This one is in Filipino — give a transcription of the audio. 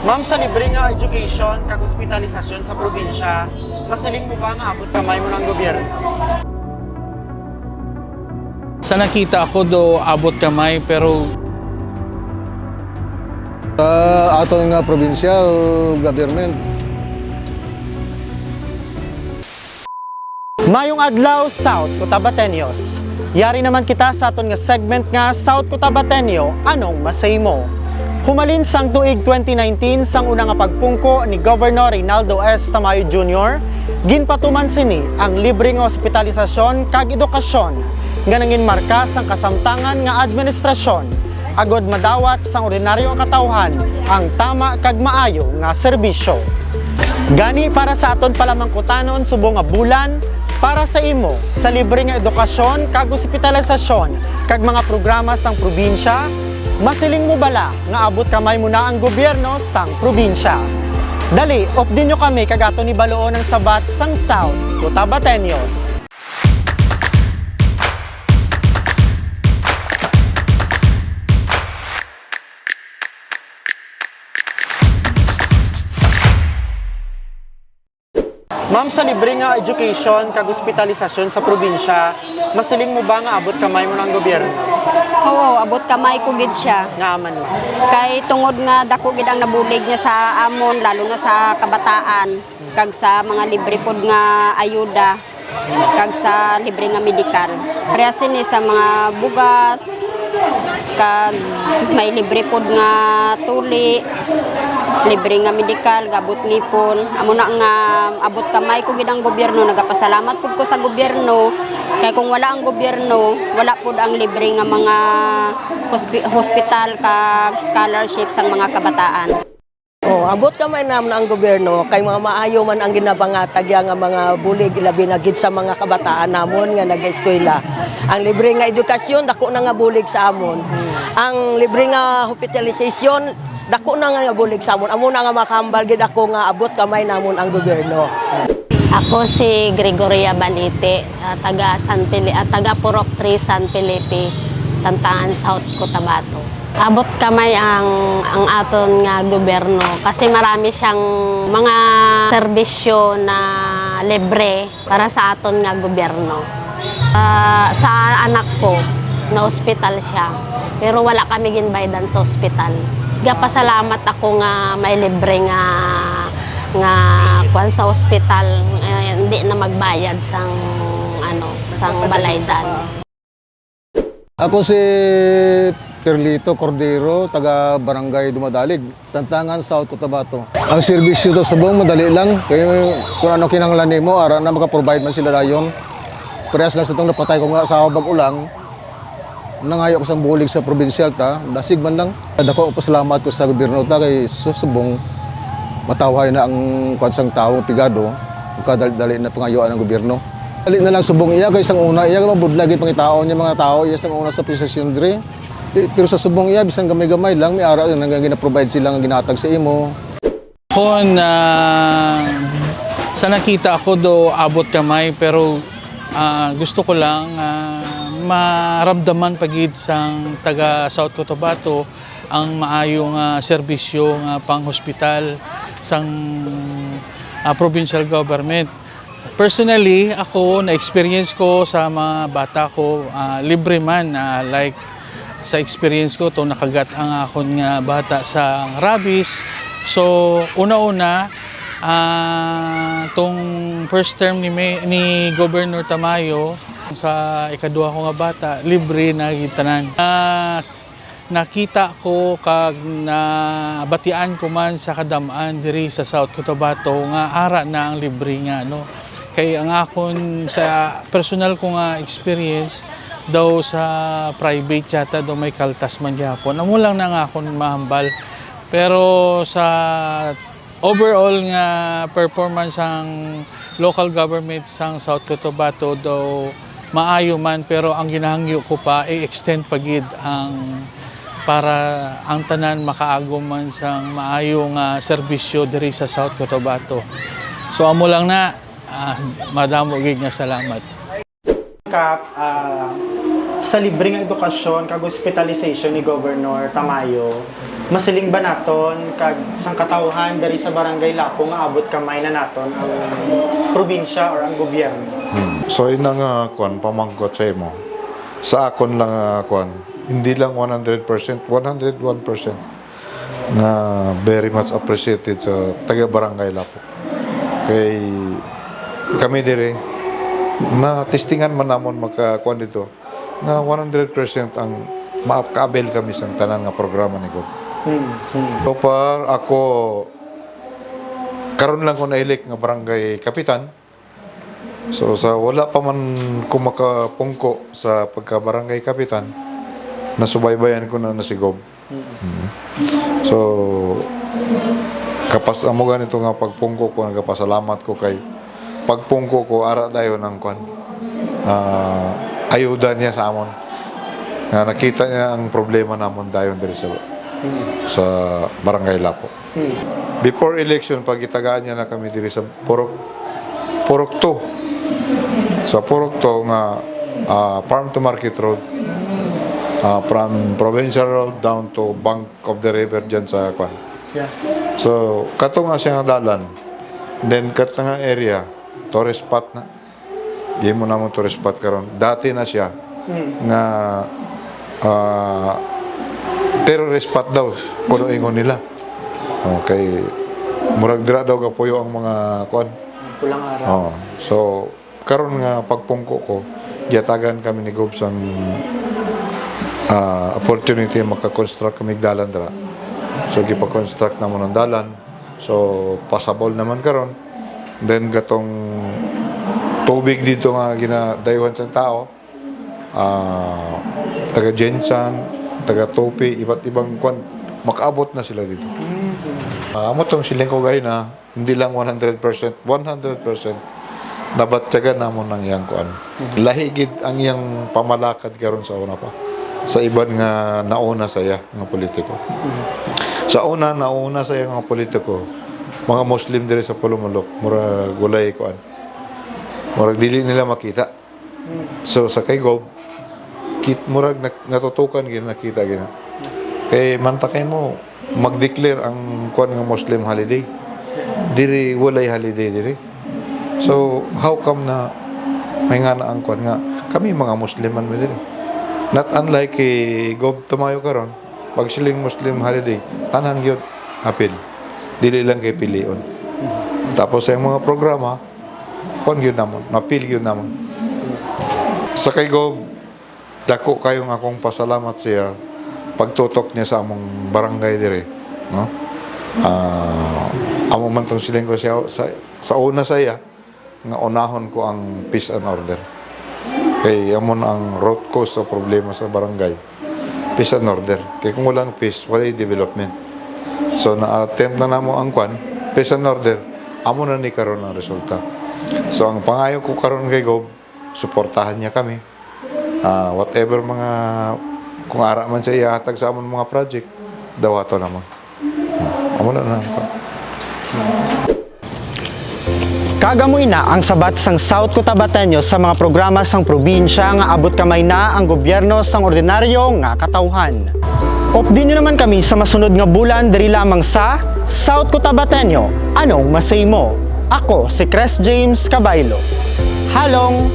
Ma'am, sa libre nga education kag hospitalisasyon sa probinsya, masiling mo ba nga abot kamay mo ng gobyerno? Sa nakita ko do abot kamay pero Sa aton nga provincial government, Mayong adlaw South Cotabateños. Yari naman kita sa aton nga segment nga South Cotabateño, anong masay mo? Humalin sang tuig 2019 sang una nga pagpungko ni Governor Rinaldo S. Tamayo Jr., ginpatuman sini ang libre nga ospitalisasyon kag edukasyon nga nangin marka sang kasamtangan nga administrasyon agod madawat sang ordinaryo nga katawhan ang tama kag maayo nga serbisyo. Gani para sa aton palamangkutanon subong nga bulan para sa imo sa libre nga edukasyon kag ospitalisasyon kag mga programa sang probinsya masiling mo bala nga abot kamay mo na ang gobyerno sang probinsya. Dali, din nyo kami kagato ni Baloon ng Sabat sang South, Cotabateños. Ma'am, sa libre nga education kag hospitalisasyon sa probinsya, masiling mo ba nga abot kamay mo ng gobyerno? Oo, abot kamay ko gid siya. Nga man. Kay tungod nga dako gid ang nabulig niya sa amon lalo na sa kabataan kag sa mga libre pod nga ayuda kag sa libre nga medikal. Parehas ni sa mga bugas kag may libre pod nga tuli libre nga medikal gabot nipon amo na nga abot kamay ko gid ang gobyerno. Nagapasalamat pud ko sa gobyerno. Kay kung wala ang gobyerno wala pud ang libre nga mga hospi- hospital kag scholarship sa mga kabataan. Oh, abot kamay naman ang gobyerno. Kay mga maayo man ang ginabangatag nga mga bulig labi na gid sa mga kabataan namon nga nag-eskwela. Ang libre nga edukasyon dako na nga bulig sa amon. Ang libre nga hospitalization dako na nga bulig sa amon. Amo na nga makambal gid ako nga abot kamay namon ang gobyerno. Ako si Gregoria Balite, ah, taga San Pili, ah, taga Purok 3 San Felipe, Tantaan South Cotabato. Abot kamay ang ang aton nga gobyerno kasi marami siyang mga serbisyo na libre para sa aton nga gobyerno. Ah, sa anak ko, na ospital siya. Pero wala kami ginbaydan sa ospital. Gapasalamat ako nga may libre nga nga kwan sa ospital eh, hindi na magbayad sang ano sang balaydan. ako si Perlito Cordero, taga Barangay Dumadalig, Tantangan, South Cotabato. Ang serbisyo to sa buong madali lang, kaya kung ano kinanglan mo, ara na makaprovide man sila dayon. Parehas lang sa itong napatay ko nga sa bag ulang, nangayo ko sa bulig sa provincial ta, dasig man lang. Dako ko pasalamat ko sa gobyerno ta kay susubong matawhay na ang kwansang taong pigado, kadali na pangayuan ng gobyerno. Dali na lang subong iya kay isang una iya mabudlagi pangitaon niya mga tao iya sang una sa posisyon dire. Di- Pero sa subong iya bisan gamay-gamay lang may ara nang gina-provide sila nga ginatag sa imo. ko na sa nakita ko do abot kamay pero ah, gusto ko lang ah, maramdaman pagid sang taga South Cotabato ang maayong ah, serbisyo nga pang hospital sang ah, provincial government. Personally, ako na-experience ko sa mga bata ko ah, libre man ah, like sa experience ko to nakagat ang akon nga bata sa rabies. So una-una ah tong first term ni May- ni Governor Tamayo sa ikaduha ko nga bata libre na gitanan. Ah, nakita ko kag na batian ko man sa kadamaan diri sa South Cotabato nga ara na ang libre nga no? Kay ang akon sa personal ko nga experience daw sa private yata daw may kaltas man gyapon. Amo lang na nga akon mahambal. Pero sa overall nga performance ang local government sang South Cotabato daw maayo man pero ang ginahangyo ko pa i-extend pagid ang para ang tanan makaagom man sang maayo nga serbisyo diri sa South Cotabato. So amo lang na ah, madamo gid nga salamat. Kap, ah, sa libre nga edukasyon kag hospitalization ni Governor Tamayo, masiling ba naton kag sang katawhan dari sa barangay Lapo nga abot kamay na naton ang probinsya or ang gobyerno. So ina nga kwan pamangkot sa imo. Sa akon lang nga kwan, hindi lang 100%, 101% na very much appreciated sa taga Barangay Lapo. Kay kami dire na testingan man namon magkakuan dito nga 100% ang maakabil kami sa tanan nga programa ni God. Hmm. hmm. So far, ako, karon lang ko nailik nga barangay kapitan. So sa wala pa man ko makapungko sa pagka barangay kapitan, nasubaybayan ko na nasigob. Mm. So kapas amo ganito nga pagpungko ko nagapasalamat ko kay pagpungko ko ara dayon ng kwan. Ah, ayuda niya sa amon. Nga nakita niya ang problema namon dayon diri sa sa Barangay Lapo. Hmm. Before election, pag itagaan niya na kami diri sa Purok 2. Sa Purok 2 nga ah, Farm to Market Road. ah, from Provincial Road down to Bank of the River dyan sa Kwan. Yeah. So, kato nga siya nga dalan. Then, kat nga area, tourist spot na. Di mo naman tourist spot karon. Dati na siya nga ah, terrorist spot daw kuno ingon nila. Okay. Murag dira daw gapuyo ang mga kuan. Pulang araw. Oh. So karon nga pagpungko ko, yatagan kami ni Gob sang ah, opportunity maka-construct kami dalan dira. So gipa-construct namon ang dalan. So passable naman karon. Then gatong tubig dito nga ginadayuhan sa tao. Ah, taga Jensan, taga Topi, iba't ibang kwan makaabot na sila dito. Ah, amo tong siling ko gay na hindi lang 100%, 100% nabatyagan namon ng iyang kuan. Lahigid ang iyang pamalakad karon sa una pa. Sa iban nga nauna sa iya nga politiko. Sa una nauna sa iya nga politiko, mga Muslim diri sa Pulumulok, mura gulay kuan. Murag dili nila makita. So sa kay Gob, kit murag natutukan gina nakita gina. Kay mantakay mo mag-declare ang kuan nga Muslim holiday. Diri walay holiday diri. So how come na may nga na ang kuan nga kami mga Muslim man mi diri. Not unlike kay Gob tumayo karon pag siling Muslim holiday tanan gyud apil. Dili lang kay pilion. Tapos sa mga programa kuan gyud namon, napil gyud namon. Sa kay Gob dako kayo nga akong pasalamat siya pagtutok niya sa among barangay dire no ah amo man tong siling ko siya sa, sa una sa iya nga unahon ko ang peace and order. Kay amon ang root cause sa problema sa barangay. Peace and order. Kay kung walang peace wala development. So na-attempt na namo ang kwan peace and order. Amo na ni karon ang resulta. So ang pangayo ko karon kay Gob suportahan niya kami. Ah, whatever mga kung ara man sa ihatag sa amon mga project daw ato naman hmm. amo na na Kagamoy na ang sabat sang South Cotabateño sa mga programa sang probinsya nga abot kamay na ang gobyerno sang ordinaryo nga katawhan. Updin nyo naman kami sa masunod nga bulan diri lamang sa South Cotabateño. Anong masay mo? Ako si Chris James Cabaylo. Halong!